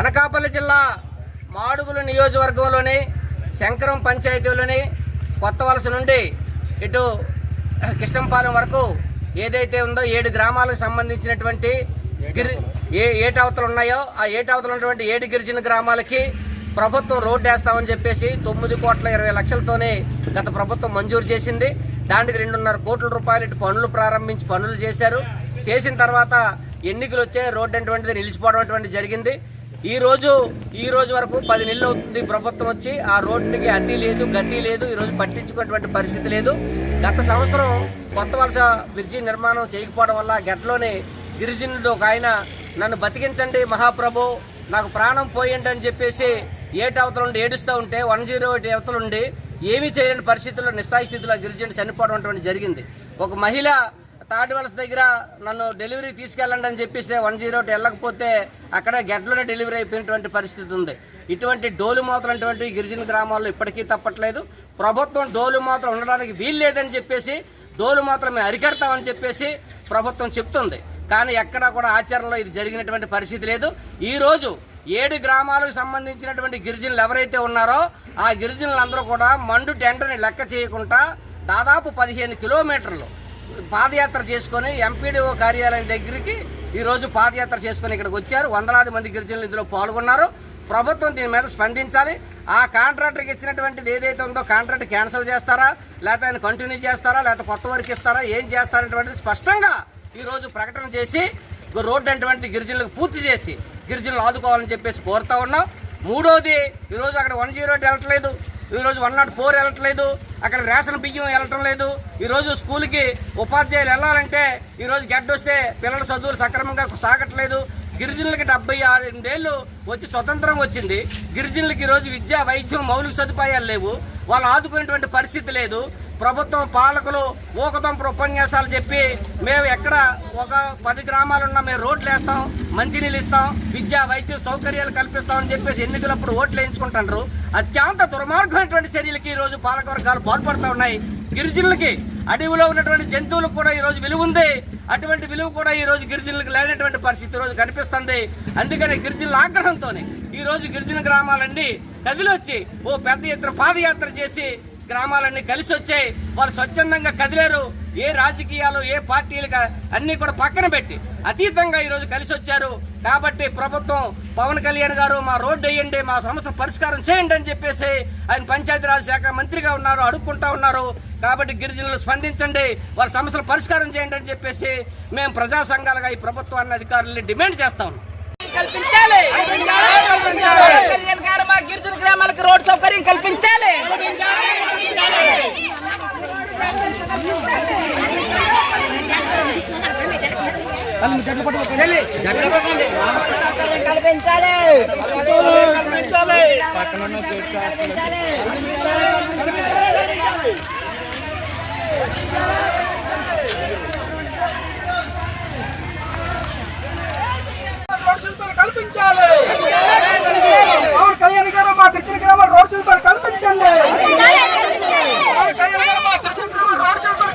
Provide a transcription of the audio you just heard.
అనకాపల్లి జిల్లా మాడుగులు నియోజకవర్గంలోని శంకరం పంచాయతీలోని కొత్త వలస నుండి ఇటు కిష్టంపాలెం వరకు ఏదైతే ఉందో ఏడు గ్రామాలకు సంబంధించినటువంటి గిరి ఏ ఏటవతలు ఉన్నాయో ఆ ఏటవతలు ఉన్నటువంటి ఏడు గిరిజన గ్రామాలకి ప్రభుత్వం రోడ్డు వేస్తామని చెప్పేసి తొమ్మిది కోట్ల ఇరవై లక్షలతోనే గత ప్రభుత్వం మంజూరు చేసింది. దానికి రెండున్నర కోట్ల రూపాయలు ఇటు పనులు ప్రారంభించి పనులు చేశారు. చేసిన తర్వాత ఎన్నికలు వచ్చే రోడ్డు అటువంటిది నిలిచిపోవడం అటువంటిది జరిగింది. ఈరోజు ఈ రోజు వరకు పది నెలలు అవుతుంది ప్రభుత్వం వచ్చి ఆ రోడ్డుకి అతి లేదు గతి లేదు ఈరోజు పట్టించుకున్నటువంటి పరిస్థితి లేదు. గత సంవత్సరం కొత్త వలస బ్రిడ్జి నిర్మాణం చేయకపోవడం వల్ల గట్లోనే గిరిజనుడు ఒక ఆయన నన్ను బతికించండి మహాప్రభు నాకు ప్రాణం పోయండి అని చెప్పేసి ఏటవతల నుండి ఏడుస్తూ ఉంటే వన్ జీరో ఎయిట్ అవతల నుండి ఏమీ చేయలేని పరిస్థితుల్లో నిస్సాయి స్థితిలో గిరిజనుడు చనిపోవడం అటువంటి జరిగింది. ఒక మహిళ థర్డ్ వలస దగ్గర నన్ను డెలివరీ తీసుకెళ్ళండి అని చెప్పిస్తే వన్ జీరో వెళ్ళకపోతే అక్కడ గెడ్లోనే డెలివరీ అయిపోయినటువంటి పరిస్థితి ఉంది. ఇటువంటి డోలు మాత్రం అటువంటి గిరిజన గ్రామాల్లో ఇప్పటికీ తప్పట్లేదు. ప్రభుత్వం డోలు మాత్రం ఉండడానికి వీలు లేదని చెప్పేసి డోలు మాత్రం మేము అరికెడతామని చెప్పేసి ప్రభుత్వం చెప్తుంది. కానీ ఎక్కడా కూడా ఆచరణలో ఇది జరిగినటువంటి పరిస్థితి లేదు. ఈరోజు ఏడు గ్రామాలకు సంబంధించినటువంటి గిరిజనులు ఎవరైతే ఉన్నారో ఆ గిరిజనులందరూ కూడా మండు టెండర్ని లెక్క చేయకుండా దాదాపు పదిహేను కిలోమీటర్లు పాదయాత్ర చేసుకొని ఎంపీడీఓ కార్యాలయం దగ్గరికి ఈరోజు పాదయాత్ర చేసుకొని ఇక్కడికి వచ్చారు. వందలాది మంది గిరిజనులు ఇందులో పాల్గొన్నారు. ప్రభుత్వం దీని మీద స్పందించాలి. ఆ కాంట్రాక్టర్కి ఇచ్చినటువంటిది ఏదైతే ఉందో కాంట్రాక్ట్ క్యాన్సిల్ చేస్తారా? లేకపోతే ఆయన కంటిన్యూ చేస్తారా? లేకపోతే కొత్త వర్క్ ఇస్తారా? ఏం చేస్తారనేటువంటిది స్పష్టంగా ఈరోజు ప్రకటన చేసి రోడ్డు అటువంటి గిరిజనులకు పూర్తి చేసి గిరిజనులు ఆదుకోవాలని చెప్పేసి కోరుతా ఉన్నాం. మూడోది ఈరోజు అక్కడ వన్ జీరో ఎయిట్ వెళ్ళట్లేదు ఈరోజు వన్ నాట్ ఫోర్ వెళ్ళట్లేదు అక్కడ రేషన్ బియ్యం వెళ్ళటం లేదు. ఈరోజు స్కూల్కి ఉపాధ్యాయులు వెళ్ళాలంటే ఈరోజు గడ్డ వస్తే పిల్లల చదువులు సక్రమంగా సాగట్లేదు. గిరిజనులకి డెబ్బై ఆరు ఎనిమిదేళ్ళు వచ్చి స్వతంత్రం వచ్చింది. గిరిజనులకి ఈరోజు విద్య వైద్యం మౌలిక సదుపాయాలు లేవు. వాళ్ళు ఆదుకునేటువంటి పరిస్థితి లేదు. ప్రభుత్వం పాలకులు ఊకదంపుడు ఉపన్యాసాలు చెప్పి మేము ఎక్కడ ఒక పది గ్రామాలున్నా మేము రోడ్లు వేస్తాం మంచినీళ్ళు ఇస్తాం విద్యా వైద్య సౌకర్యాలు కల్పిస్తామని చెప్పేసి ఎన్నికలప్పుడు ఓట్లు వేయించుకుంటున్నారు అత్యంత దుర్మార్గమైనటువంటి చర్యలకి ఈరోజు పాలకవర్గాలు పాల్పడుతూ ఉన్నాయి. గిరిజనులకి అడవిలో ఉన్నటువంటి జంతువులకు కూడా ఈరోజు విలువ ఉంది. అటువంటి విలువ కూడా ఈ రోజు గిరిజనులకు లేనటువంటి పరిస్థితి రోజు కనిపిస్తుంది. అందుకని గిరిజనుల ఆగ్రహంతోనే ఈ రోజు గిరిజన గ్రామాలన్నీ కదిలొచ్చి ఓ పెద్ద ఎత్తున పాదయాత్ర చేసి గ్రామాలన్నీ కలిసి వచ్చాయి వాళ్ళు స్వచ్ఛందంగా కదిలేరు. ఏ రాజకీయాలు ఏ పార్టీలు అన్ని కూడా పక్కన పెట్టి అతీతంగా ఈరోజు కలిసి వచ్చారు. కాబట్టి ప్రభుత్వం పవన్ కళ్యాణ్ గారు మా రోడ్డు వేయండి మా సమస్య పరిష్కారం చేయండి అని చెప్పేసి ఆయన పంచాయతీరాజ్ శాఖ మంత్రిగా ఉన్నారు అడుక్కుంటా ఉన్నారు. కాబట్టి గిరిజనులు స్పందించండి వాళ్ళ సమస్యలు పరిష్కారం చేయండి అని చెప్పేసి మేము ప్రజా సంఘాలుగా ఈ ప్రభుత్వాన్ని అధికారులని డిమాండ్ చేస్తా ఉన్నాం. కల్పించాలి. పవన్ కళ్యాణ్ గారు మా గిరిజన గ్రామాలకు రోడ్ సౌకర్యం కల్పించాలి. సౌకర్యం కల్పించాలి కల్పించాలి రోడ్ శిల్పాలు కల్పించాలి పవన్ కళ్యాణ్ గారు మా తెచ్చిన గ్రామ రోడ్ శిల్పాలు కల్పించండి పవన్ కళ్యాణ్ గారు మా తెచ్చిన గ్రామ రోడ్ శిల్పాలు